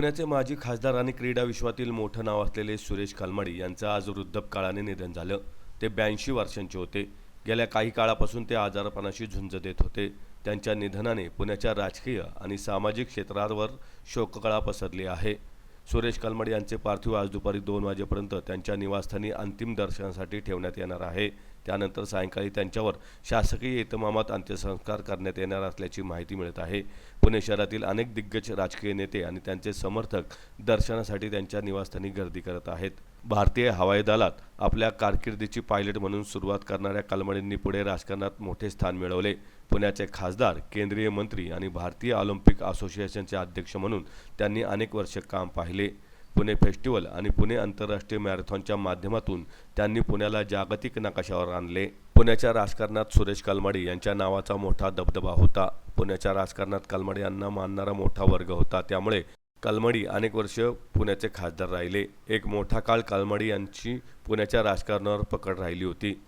पुण्याचे माजी खासदार आणि क्रीडा विश्वातील मोठं नाव असलेले सुरेश खालमाडी यांचं आज वृद्धपकाळाने निधन झालं. ते ब्याऐंशी वर्षांचे होते. गेल्या काही काळापासून ते आजारपणाशी झुंज देत होते. त्यांच्या निधनाने पुण्याच्या राजकीय आणि सामाजिक क्षेत्रावर शोककळा पसरली आहे. सुरेश कलमाडी यांचे पार्थिव आज दुपारी दोन वाजेपर्यंत त्यांच्या निवासस्थानी अंतिम दर्शनासाठी ठेवण्यात येणार आहे. त्यानंतर सायंकाळी त्यांच्यावर शासकीय इतमामात अंत्यसंस्कार करण्यात येणार असल्याची माहिती मिळत आहे. पुणे शहरातील अनेक दिग्गज राजकीय नेते आणि त्यांचे समर्थक दर्शनासाठी त्यांच्या निवासस्थानी गर्दी करत आहेत. भारतीय हवाई दलात आपल्या कारकिर्दीची पायलट म्हणून सुरुवात करणाऱ्या कलमडींनी पुढे राजकारणात मोठे स्थान मिळवले. पुण्याचे खासदार केंद्रीय मंत्री आणि भारतीय ऑलिम्पिक असोसिएशनचे अध्यक्ष म्हणून त्यांनी अनेक वर्ष काम पाहिले. पुणे फेस्टिवल आणि पुणे आंतरराष्ट्रीय मॅरेथॉनच्या माध्यमातून त्यांनी पुण्याला जागतिक नकाशावर आणले. पुण्याच्या राजकारणात सुरेश कालमाडी यांच्या नावाचा मोठा दबदबा होता. पुण्याच्या राजकारणात कालमाडी यांना मानणारा मोठा वर्ग होता. त्यामुळे कालमडी अनेक वर्ष पुण्याचे खासदार राहिले. एक मोठा काळ कालमाडी यांची पुण्याच्या राजकारणावर पकड राहिली होती.